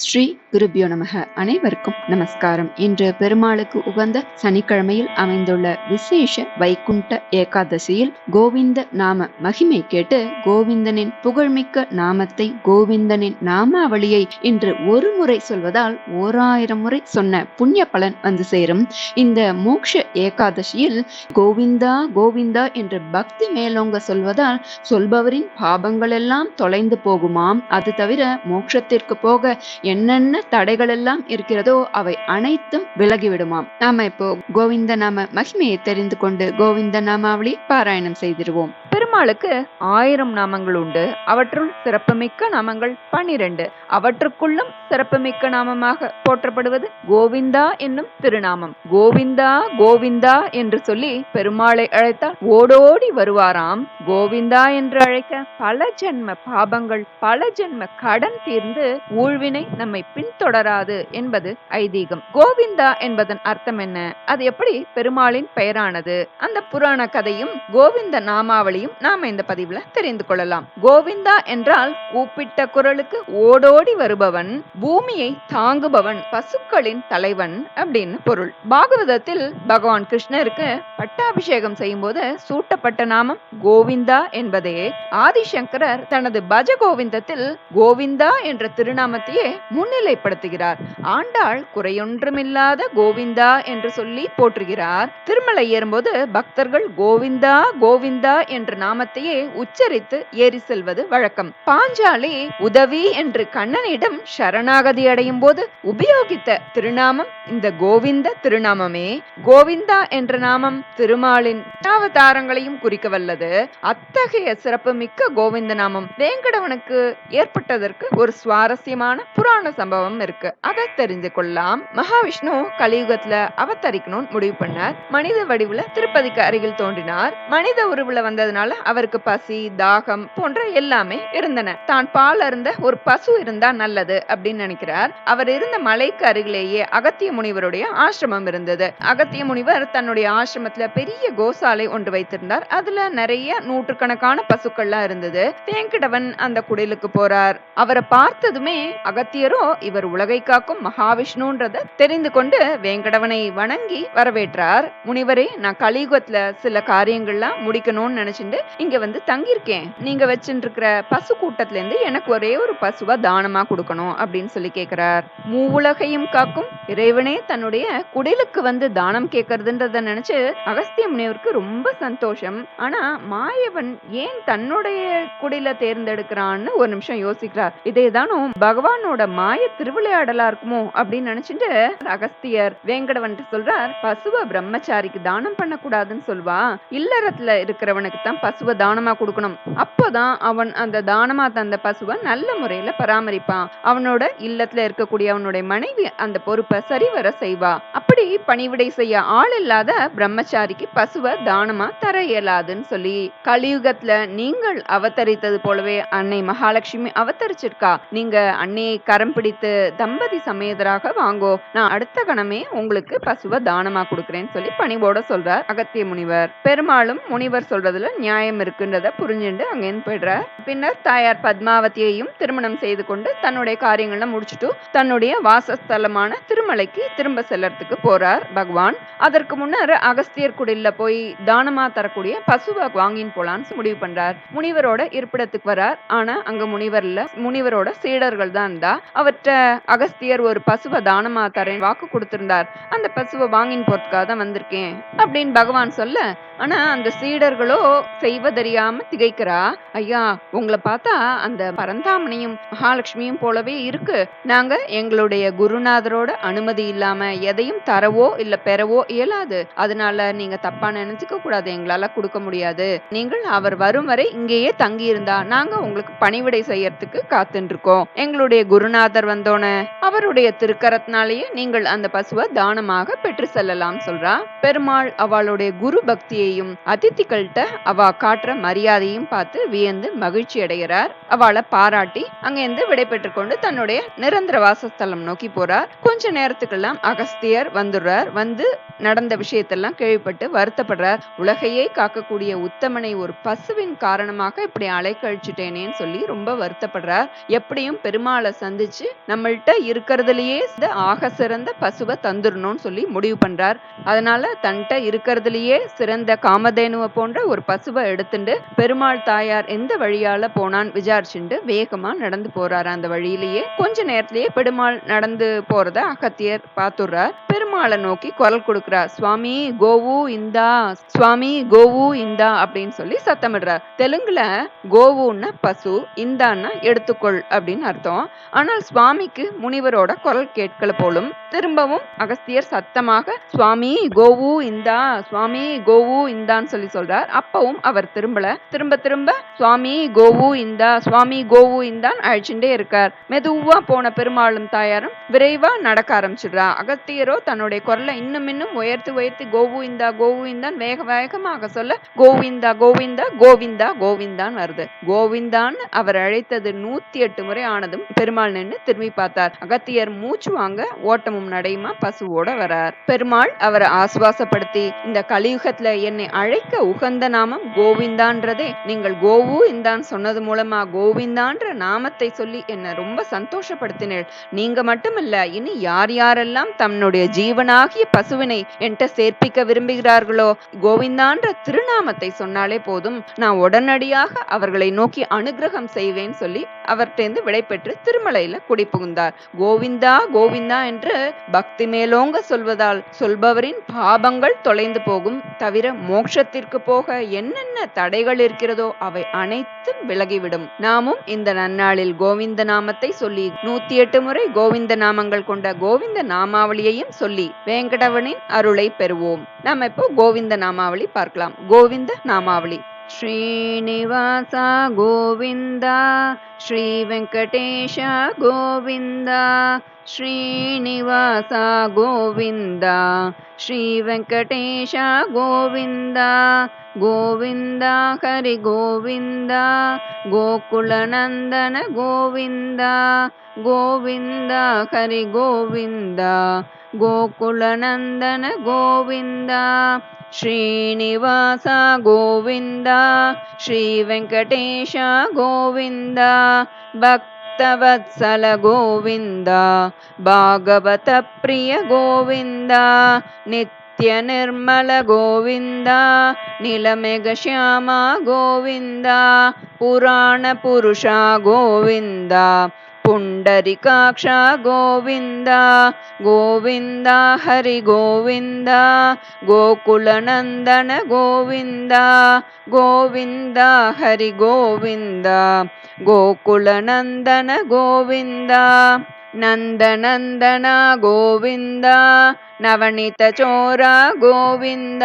ஸ்ரீ குருபியோ நமக. அனைவருக்கும் நமஸ்காரம். இன்று பெருமாளுக்கு உகந்த சனிக்கிழமையில் அமைந்துள்ள விசேஷ வைகுண்ட ஏகாதசியில் கோவிந்த நாம மகிமை கேட்டு கோவிந்தனின் புகழ்மிக்க நாமத்தை கோவிந்தனின் நாமாவளியை இன்று ஒரு முறை சொல்வதால் ஓராயிரம் முறை சொன்ன புண்ணிய பலன் வந்து சேரும். இந்த மோக்ஷ ஏகாதசியில் கோவிந்தா கோவிந்தா என்று பக்தி மேலோங்க சொல்வதால் சொல்பவரின் பாபங்கள் எல்லாம் தொலைந்து போகுமாம். அது தவிர மோட்சத்திற்கு போக என்னென்ன தடைகள் எல்லாம் இருக்கிறதோ அவை அனைத்தும் விலகிவிடுமாம். நாம இப்போ கோவிந்த நாம மகிமையை தெரிந்து கொண்டு கோவிந்த நாமாவளி பாராயணம் செய்திருவோம். பெருமாளுக்கு ஆயிரம் நாமங்கள் உண்டு. அவற்றுள் சிறப்புமிக்க நாமங்கள் பனிரெண்டு. அவற்றுக்குள்ளும் சிறப்புமிக்க நாமமாக போற்றப்படுவது கோவிந்தா என்னும் திருநாமம். கோவிந்தா கோவிந்தா என்று சொல்லி பெருமாளை அழைத்தால் ஓடோடி வருவாராம். கோவிந்தா என்று அழைக்க பல ஜென்ம பாபங்கள் பல ஜென்ம கடன் தீர்ந்து ஊழ்வினை நம்மை பின்தொடராது என்பது ஐதீகம். கோவிந்தா என்பதன் அர்த்தம் என்ன? அது எப்படி பெருமாளின் பெயரானது? அந்த புராண கதையும் கோவிந்த நாமாவளியும் நாம இந்த பதிவுல தெரிந்து கொள்ளலாம். கோவிந்தா என்றால் கூப்பிட்ட குரலுக்கு ஓடோடி வருபவன் பூமியை தாங்குபவன் பசுக்களின் தலைவன் அப்படின்னு பொருள். பாகவதத்தில் பகவான் கிருஷ்ணருக்கு பட்டாபிஷேகம் செய்யும் போது சூட்டப்பட்ட நாமம் கோவிந்தா என்பதே ஆதிசங்கரர் தனது பஜ கோவிந்தத்தில் கோவிந்தா என்ற திருநாமத்தையே முன்னிலைப்படுத்துகிறார். ஆண்டாள் குறையொன்றுமில்லாத கோவிந்தா என்று சொல்லி போற்றுகிறார். திருமலை ஏறும்போது பக்தர்கள் கோவிந்தா கோவிந்தா என்ற நாமத்தையே உச்சரித்து ஏறி செல்வது வழக்கம். பாஞ்சாலி உதவி என்று கண்ணனிடம் சரணாகதி அடையும் போது உபயோகித்த திருநாமம் இந்த கோவிந்த திருநாமமே. கோவிந்தா என்ற நாமம் திருமாலின் அவதாரங்களையும் குறிக்க வல்லது என்று அத்தகைய சிறப்பு மிக்க கோவிந்த நாமம் வேங்கடவனுக்கு ஏற்பட்டதற்கு ஒரு சுவாரஸ்யமான புராண சம்பவம் இருக்கு. அதை தெரிஞ்சு கொள்ளலாம். மகாவிஷ்ணு கலியுகத்துல அவதரிக்கணும்னு முடிவு பண்ணார். மனித வடிவுல திருப்பதிக்கு அருகில் தோன்றினார். மனித உருவுல வந்ததுனால அவருக்கு பசி தாகம் போன்ற எல்லாமே இருந்தன. தான் பால் அருந்த ஒரு பசு இருந்தா நல்லது அப்படின்னு நினைக்கிறார். அவர் இருந்த மலைக்கு அருகிலேயே அகத்திய முனிவருடைய ஆசிரமம் இருந்தது. அகத்திய முனிவர் தன்னுடைய ஆசிரமத்துல பெரிய கோசாலை ஒன்று வைத்திருந்தார். அதுல நிறைய நிறைய நூற்றுக்கணக்கான பசுக்கள்லாம் இருந்தது. வேங்கடவன் அந்த குடிலுக்கு போறார். அவரை பார்த்ததுமே அகத்தியரோ இவர் உலகை காக்கும் மகாவிஷ்ணுன்றத தெரிந்து கொண்டு வேங்கடவனை வணங்கி வரவேற்றார். முனிவரே நான் கலியுகத்துல சில காரியங்கள்லாம் முடிக்கணும்னு நினைச்சிட்டு இங்க வந்து தங்கியிருக்கேன். நீங்க வச்சுட்டு இருக்கிற பசு கூட்டத்துல இருந்து எனக்கு ஒரே ஒரு பசுவா தானமா கொடுக்கணும் அப்படின்னு சொல்லி கேக்குறார். மூவுலகையும் காக்கும் இறைவனே தன்னுடைய குடிலுக்கு வந்து தானம் கேட்கறதுன்றத நினைச்சு அகஸ்திய முனிவருக்கு ரொம்ப சந்தோஷம். ஆனா மாயவன் ஏன் தன்னுடைய குடில தேர்ந்தெடுக்கிறான்னு ஒரு நிமிஷம் யோசிக்கிறார். இதே தானும் பகவானோட மாய திருவிளையாடலா இருக்குமோ அப்படின்னு நினைச்சிட்டு அகஸ்தியர் வேங்கடவன் சொல்றார் பசுவ பிரம்மச்சாரிக்கு தானம் பண்ணக்கூடாதுன்னு சொல்வா. இல்லறத்துல இருக்கிறவனுக்கு தான் பசுவை தானமா கொடுக்கணும். அப்போதான் அவன் அந்த தானமா தந்த பசுவை நல்ல முறையில பராமரிப்பான். அவனோட இல்லத்துல இருக்கக்கூடிய அவனுடைய மனைவி அந்த பொறுப்பை சரிவர செய்வா. இப்படி பணிவிடை செய்ய ஆள் இல்லாத பிரம்மச்சாரிக்கு பசுவை தானமா தர இயலாதுன்னு சொல்லி கலியுகத்துல நீங்கள் அவதரித்தது போலவே அன்னை மகாலட்சுமி அவதரிச்சிருக்கா. நீங்க அன்னையை கரம் பிடித்து தம்பதி சமேதராக வாங்கோ. நான் அடுத்த கணமே உங்களுக்கு பசுவை தானமா கொடுக்கறேன்னு சொல்லி பணிவோட சொல்றார் அகத்திய முனிவர். பெருமாளும் முனிவர் சொல்றதுல நியாயம் இருக்குன்றத புரிஞ்சுண்டு அங்கேருந்து போயிடுறார். பின்னர் தாயார் பத்மாவதியையும் திருமணம் செய்து கொண்டு தன்னுடைய காரியங்களை முடிச்சுட்டு தன்னுடைய வாசஸ்தலமான திருமலைக்கு திரும்ப செல்லறதுக்கு போறார் பகவான். அதற்கு முன்னர் அகஸ்தியர் குடில்ல போய் தானமா தரக்கூடிய பசுவை வாங்கின்னு போலான்னு முடிவு பண்றார். முனிவரோட இருப்பிடத்துக்கு வரார். ஆனா அங்க முனிவர் இல்ல. முனிவரோட சீடர்கள் தான் இருந்தா அவற்ற அகஸ்தியர் ஒரு பசுவை தானமா தரேன் வாக்கு கொடுத்திருந்தார். அந்த பசுவை வாங்கின்னு போறதுக்காக தான் வந்திருக்கேன் அப்படின்னு பகவான் சொல்ல ஆனா அந்த சீடர்களோ செய்வதறியாம திகைக்கிறா. ஐயா உங்களை பார்த்தா அந்த பரந்தாமனையும் மகாலட்சுமியும் போலவே இருக்கு. நாங்க எங்களுடைய குருநாதரோட அனுமதி இல்லாம எதையும் தர தரவோ இல்ல பெறவோ இயலாது. அதனால நீங்க தப்பா நினைச்சுக்க கூடாது. எங்களால கொடுக்க முடியாது. நீங்கள் அவர் வரும் வரை இங்கேயே தங்கி இருந்தா நாங்க உங்களுக்கு பணிவிடை செய்யறதுக்கு காத்துட்டு இருக்கோம் எங்களுடைய குருநாதர் வந்தோன அவருடைய திருக்கரத்தினாலேயே நீங்கள் அந்த பசுவை தானமாக பெற்று செல்லலாம் சொல்றா. பெருமாள் அவளுடைய குரு பக்தியையும் அதித்திகள்கிட்ட அவ காட்டுற மரியாதையும் பார்த்து வியந்து மகிழ்ச்சி அடைகிறார். அவளை பாராட்டி அங்கிருந்து விடை பெற்றுக் கொண்டு தன்னுடைய நிரந்தர வாசஸ்தலம் நோக்கி போறார். கொஞ்ச நேரத்துக்கெல்லாம் அகஸ்தியர் வந்துடுறார். வந்து நடந்த விஷயத்தெல்லாம் கேள்விப்பட்டு வருத்தப்படுறார். உலகையே காக்கக்கூடிய உத்தமனை ஒரு பசுவின் காரணமாக இப்படி அலைக்கழிச்சுட்டேனேன்னு சொல்லி ரொம்ப வருத்தப்படுறார். எப்படியும் பெருமாளை சந்திச்சு நம்மள்கிட்ட இருக்கிறதுலயே இந்த ஆக சிறந்த பசுவை தந்துடணும்னு சொல்லி முடிவு பண்றார். அதனால தன்கிட்ட இருக்கிறதுலயே சிறந்த காமதேனுவை போன்ற ஒரு பசுவை எடுத்துட்டு பெருமாள் தாயார் எந்த வழியால போனான்னு விசாரிச்சுட்டு வேகமா நடந்து போறாரு. அந்த வழியிலேயே கொஞ்ச நேரத்திலேயே பெருமாள் நடந்து போறத அகத்தியர் பார்த்துடுறார். பெருமாளை நோக்கி குரல் கொடுக்கிறா சுவாமி கோவு இந்தா சுவாமி கோவு இந்தா அப்படின்னு சொல்லி சத்தமிடுறார் தெலுங்குல கோவுன்னா பசு இந்தான்னா எடுத்துக்கொள் அப்படின்னு அர்த்தம். ஆனால் சுவாமிக்கு முனிவரோட குரல் கேட்கல போலும் திரும்பவும் அகஸ்தியர் சத்தமாக சுவாமி கோவு இந்தா சுவாமி கோவு இந்தான்னு சொல்லி சொல்றார். அப்பவும் அவர் திரும்பல. திரும்ப திரும்ப சுவாமி கோவு இந்தா சுவாமி கோவு இந்தான் அழிச்சுட்டே இருக்கார். மெதுவா போன பெருமாளும் தாயாரும் விரைவா நடக்க ஆரம்பிச்சிடுறா. அகஸ்தியரோ தன்னோட தன்னுடைய குரலை இன்னும் இன்னும் உயர்த்தி உயர்த்தி கோவிந்தா கோவிந்தான் வேக வேகமாக சொல்ல கோவிந்தா கோவிந்தா கோவிந்தா கோவிந்தான் வருது. கோவிந்தான் அவர் அழைத்தது நூத்தி எட்டு முறை ஆனதும் பெருமாள் நின்று திரும்பி பார்த்தார். அகத்தியர் மூச்சு வாங்க ஓட்டமும் நடையுமா பசுவோட வரார். பெருமாள் அவரை ஆசுவாசப்படுத்தி இந்த கலியுகத்துல என்னை அழைக்க உகந்த நாமம் கோவிந்தான்றதே. நீங்கள் கோவு இந்தான் சொன்னது மூலமா கோவிந்தான்ற நாமத்தை சொல்லி என்னை ரொம்ப சந்தோஷப்படுத்தினேள். நீங்க மட்டுமல்ல இனி யார் யாரெல்லாம் தன்னுடைய ஜீவ ஜீவனாகிய பசுவினை என்கிட்ட சேர்ப்பிக்க விரும்புகிறார்களோ? கோவிந்தான்ற திருநாமத்தை சொன்னாலே போதும். நான் உடனடியாக அவர்களை நோக்கி அனுகிரகம் செய்வேன் சொல்லி அவர்கிட்டேந்து விடைபெற்று திருமலையில குடிபுகுந்தார். கோவிந்தா கோவிந்தா என்று பக்தி மேலோங்க சொல்வதால் சொல்பவரின் பாபங்கள் தொலைந்து போகும். தவிர மோட்சத்திற்கு போக என்னென்ன தடைகள் இருக்கிறதோ அவை அனைத்தும் விலகிவிடும். நாமும் இந்த நன்னாளில் கோவிந்த நாமத்தை சொல்லி நூத்தி எட்டு முறை கோவிந்த நாமங்கள் கொண்ட கோவிந்த நாமாவளியையும் சொல்லி வேங்கடவனின் அருளை பெறுவோம் நாம இப்போ கோவிந்த நாமாவளி பார்க்கலாம் கோவிந்த நாமாவளி श्रीनिवास गोविन्द श्रीवेङ्कटेश गोविन्द श्रीनिवास गोविन्द श्रीवेङ्कटेश गोविन्द गोविन्द हरिगोविन्द गोकुलनन्दन गोविन्द गोविन्द हरिगोविन्द गोकुलनन्दन गोविन्द श्रीनिवास गोविन्द श्रीवेङ्कटेश गोविन्द भक्तवत्सल गोविन्द भागवतप्रिय गोविन्द नित्यनिर्मल गोविन्द नीलमेघश्यामा गोविन्द पुराणपुरुषा गोविन्द पुण्डरिकाक्ष गोविन्द गोविन्द हरिगोविन्द गोकुलनन्दन गोविन्द गोविन्द हरिगोविन्द गोकुलनन्दन गोविन्द नन्दनन्दन गोविन्द नवनीतचोरा गोविन्द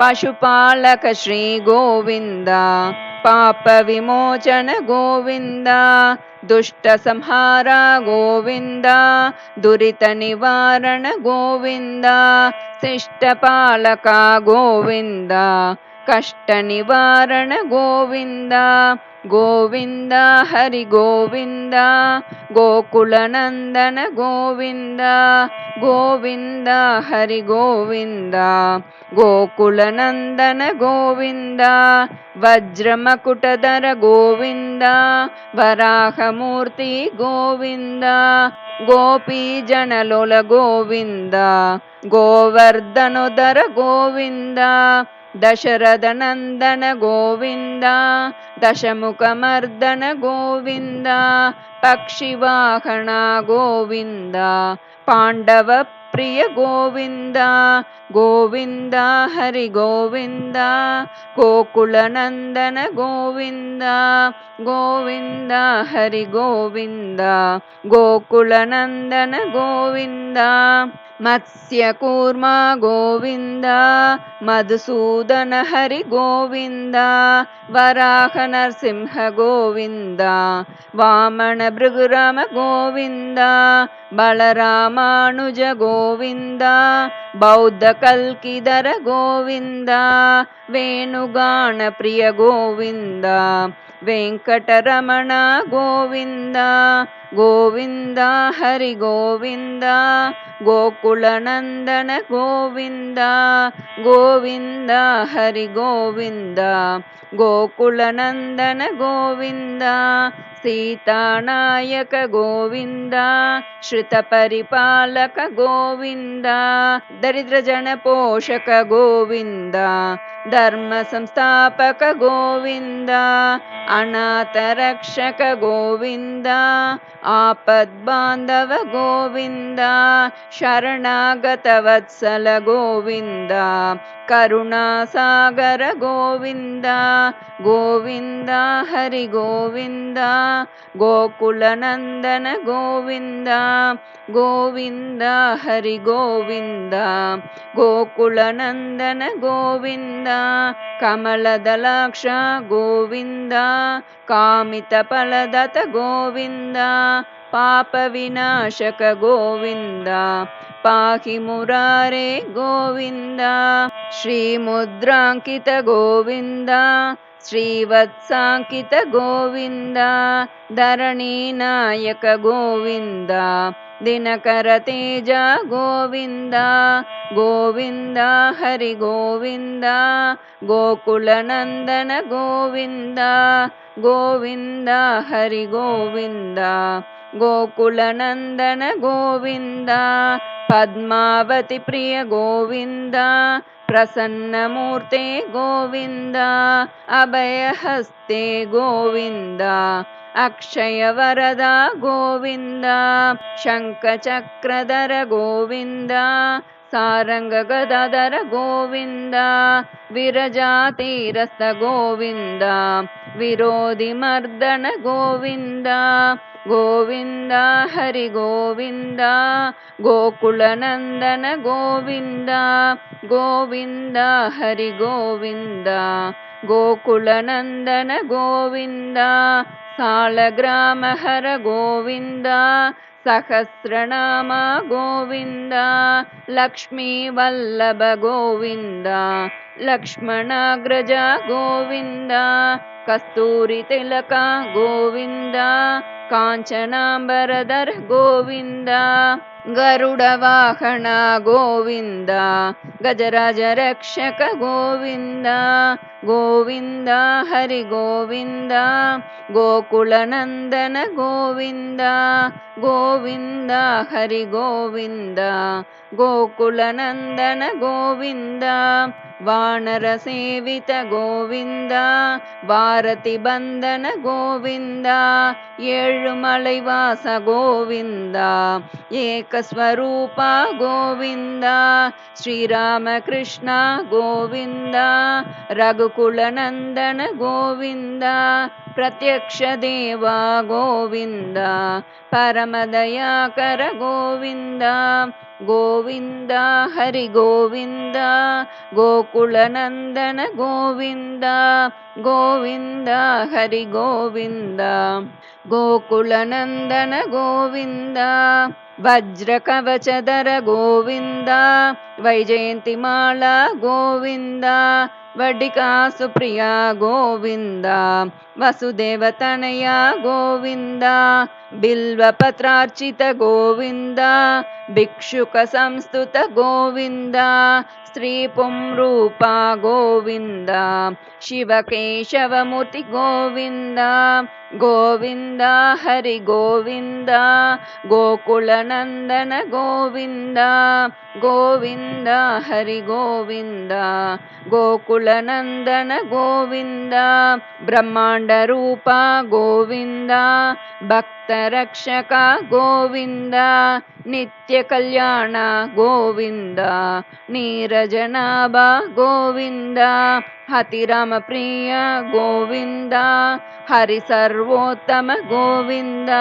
पशुपालक श्रीगोविन्द पापविमोचन गोविन्द दुष्टसंहार गोविन्द दुरितनिवारण गोविन्द शिष्टपालका गोविन्द कष्टनिवारण गोविन्द ಗೋವಿಂದ ಹರಿ ಗೋವಿಂದ ಗೋಕುಲನಂದನ ಗೋವಿಂದ ಗೋವಿಂದ ಹರಿ ಗೋವಿಂದ ಗೋಕುಲನಂದನ ಗೋವಿಂದ ವಜ್ರಮಕುಟಧರ ಗೋವಿಂದ ವರಾಹಮೂರ್ತಿ ಗೋವಿಂದ ಗೋಪೀ ಜನಲೊಲ ಗೋವಿಂದ ಗೋವರ್ಧನೋದರ ಗೋವಿಂದ दशरथनन्दन गोविन्द दशमुखमर्दन गोविन्द पक्षिवाहना गोविन्द पाण्डवप्रिय गोविन्द गोविन्द हरिगोविन्द गोकुलनन्दन गोविन्द गोविन्द हरिगोविन्द गोकुलनन्दन गोविन्द मत्स्यकूर्मा गोविन्द मधुसूदन हरि गोविन्द वराहनरसिंह गोविन्द वामन भृगुराम गोविन्द बलरामानुज गोविन्द ಗೋವಿಂದ ಬೌದ್ಧ ಕಲ್ಕಿದರ ಗೋವಿಂದ ವೇಣುಗಾಣ ಪ್ರಿಯ ಗೋವಿಂದ ವೆಂಕಟರಮಣ ಗೋವಿಂದ ಗೋವಿಂದ ಹರಿ ಗೋವಿಂದ ಗೋಕುಳನಂದನ ಗೋವಿಂದ ಗೋವಿಂದ ಹರಿ ಗೋವಿಂದ ಗೋಕುಳನಂದನ ಗೋವಿಂದ सीतानायक गोविन्द श्रुतपरिपालक गोविन्द दरिद्रजनपोषक गोविन्द धर्मसंस्थापक गोविन्द अनाथरक्षक गोविन्द आपद्बान्धव गोविन्द शरणागतवत्सल गोविन्द करुणासागर गोविन्द गोविन्द हरिगोवि गोकुलनन्दन गोविन्द गोविन्द हरिगोविन्द गोकुलनन्दन गोविन्द कमलदलाक्ष गोविन्द कामितफलद गोविन्द पापविनाशक गोविन्द पाहि मुरारे गोविन्द श्रीमुद्राङ्कित गोविन्द పాహి మురారే గోవింద శ్రీముద్రాంకిత గోవింద శ్రీవత్సాంకిత గోవింద ధరణీనాయక గోవింద దినకర తేజ గోవింద గోవింద హరి గోవింద గోకులనందన గోవింద గోవింద హరి గోవింద प्रसन्नमूर्ते गोविन्द अभयहस्ते गोविन्द अक्षयवरदा गोविन्द शङ्खचक्रधर गोविन्द सारङ्गगदधर गोविन्द विरजातीरस्त गोविन्द विरोधिमर्दन गोविन्द గోవింద హరి గోవింద గోకులనందన గోవింద గోవింద హరి గోవింద గోకులనందన గోవింద సాళగ్రామ హర గోవింద सहस्रनाम गोविन्द लक्ष्मीवल्लभ गोविन्द लक्ष्मणाग्रज गोविन्द कस्तूरितिलक गोविन्द काञ्चनाम्बरधर गोविन्द। गरुडवाहण गोविन्द गजराजरक्षक गोविन्द गोविन्द हरिगोवि गोकुलनन्दन गोविन्द गोविन्द हरिगोविन्द गोकुलनन्दन गोविन्द। वानरसेवित गोविन्द भारतिबन्धन गोविन्द एमलैवास गोविन्द एकस्वरूपा गोविन्द श्रीरामकृष्ण गोविन्द रघुकुलनन्दन गोविन्द प्रत्यक्ष देव गोविन्द परमदयाकर गोविन्द गोविन्द हरि गोविन्द गोकुलनन्दन गोविन्द गोविन्द हरिगोविन्द गोकुलनन्दन गोविन्द वज्रकवचधर गोविन्द वैजयन्तिमाला गोविन्द वडिका सुप्रिया गोविन्द वसुदेवतनया गोविन्द बिल्वपत्रार्चित गोविन्द भिक्षुकसंस्तुत गोविन्द श्रीपुं र गोविन्द शिवकेशवमूर्ति गोविन्द गोविन्द गोविन्द हरिगोविन्द गोकुलनन्दन गोविन्द गोविन्द हरिगोविन्द गोकुलनन्दन गोविन्द ब्रह्माण्डरूप गोविन्द भ ಭಕ್ತರಕ್ಷಕ ಗೋವಿಂದ ನಿತ್ಯ ಕಲ್ಯಾಣ ಗೋವಿಂದ ನೀರಜನಾಭ ಗೋವಿಂದ ಹತಿರಾಮ ಪ್ರಿಯ ಗೋವಿಂದ ಹರಿ ಸರ್ವೋತ್ತಮ ಗೋವಿಂದ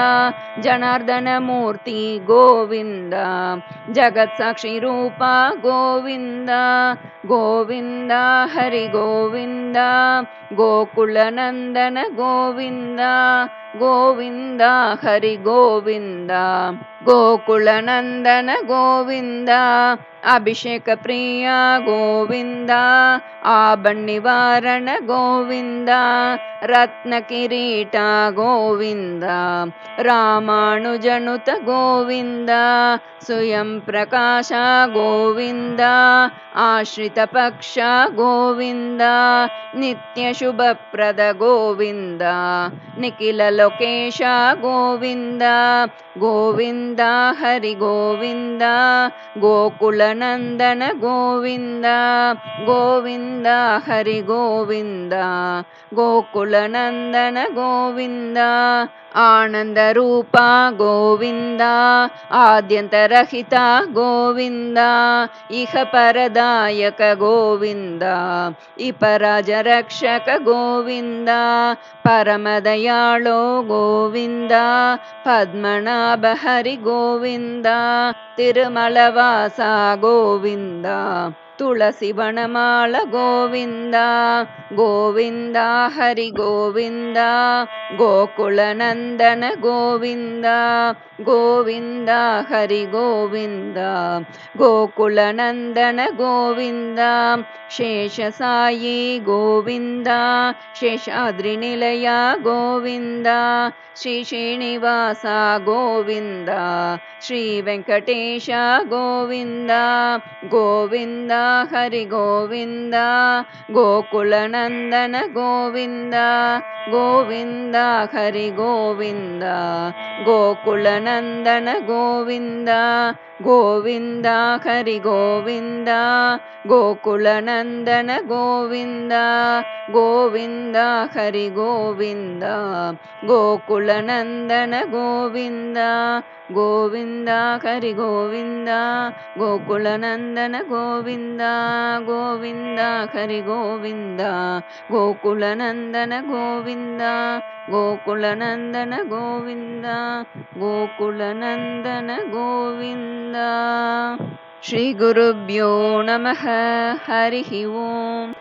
ಜನಾರ್ದನ ಮೂರ್ತಿ ಗೋವಿಂದ ಜಗತ್ಸಾಕ್ಷಿ ರೂಪ ಗೋವಿಂದ ಗೋವಿಂದ ಹರಿ ಗೋವಿಂದ ಗೋಕುಳನಂದನ ಗೋವಿಂದ ಗೋವಿಂದ हरि गोविंदा गोकुलनन्दन गोविन्द अभिषेकप्रिया गोविन्द आबण्निवारण गोविन्द रत्नकिरीट गोविन्द रामानुजनुत गोविन्द स्वयं प्रकाश गोविन्द आश्रितपक्षोविन्द नित्यशुभप्रद गोविन्द निखिल गोविन्द गोविन्द गोविन्द हरि गोविन्द गोकुलनन्दन गोविन्द गोविन्द हरि गोविन्द गोकुलनन्दन गोविन्द। आनन्दरूपा गोवि आद्यन्तरहिता गोविन्द इह परदायक गोविन्द इपराजरक्षक गोविन्द परमदयाळो गोविन्द पद्मनाभहरि गोविन्दा तिरुमलवासा गोवि ತುಳಸಿ ವನಮಾಳ ಗೋವಿಂದ ಗೋವಿಂದ ಹರಿ ಗೋವಿಂದ ಗೋಕುಲ ನಂದನ ಗೋವಿಂದ ಗೋವಿಂದ ಹರಿ ಗೋವಿಂದ ಗೋಕುಲ ನಂದನ ಗೋವಿಂದ ಶೇಷಸಾಯಿ ಗೋವಿಂದ ಶೇಷಾದ್ರಿ ನಿಲಯ ಗೋವಿಂದ ಶ್ರೀ ಶ್ರೀನಿವಾಸ ಗೋವಿಂದ ಶ್ರೀ ವೆಂಕಟೇಶ ಗೋವಿಂದ ಗೋವಿಂದ गो हरि गोविन्द गोकुलनन्दन गोविन्द गोविन्द हरि गोविन्द गोकुलनन्दन गोविन्द ಗೋವಿಂದ ಗೋಕುಲ ನಂದನ ಗೋವಿಂದ ಗೋವಿಂದ ಹರಿ ಗೋವಿಂದ ಗೋಕುಲ ನಂದನ ಗೋವಿಂದ ಗೋವಿಂದ ಹರಿ ಗೋವಿಂದ ಗೋಕುಲ ನಂದನ ಗೋವಿಂದ ಗೋವಿಂದ ಹರಿ ಗೋವಿಂದ ಗೋಕುಲ ನಂದನ ಗೋವಿಂದ ಗೋವಿಂದ ಹರಿ ಗೋವಿಂದ ಗೋಕುಲ ನಂದನ ಗೋವಿಂದ गोकुलनन्दन गोविन्द गोकुलनन्दन गोविन्द। श्रीगुरुभ्यो नमः हरिः ओम्।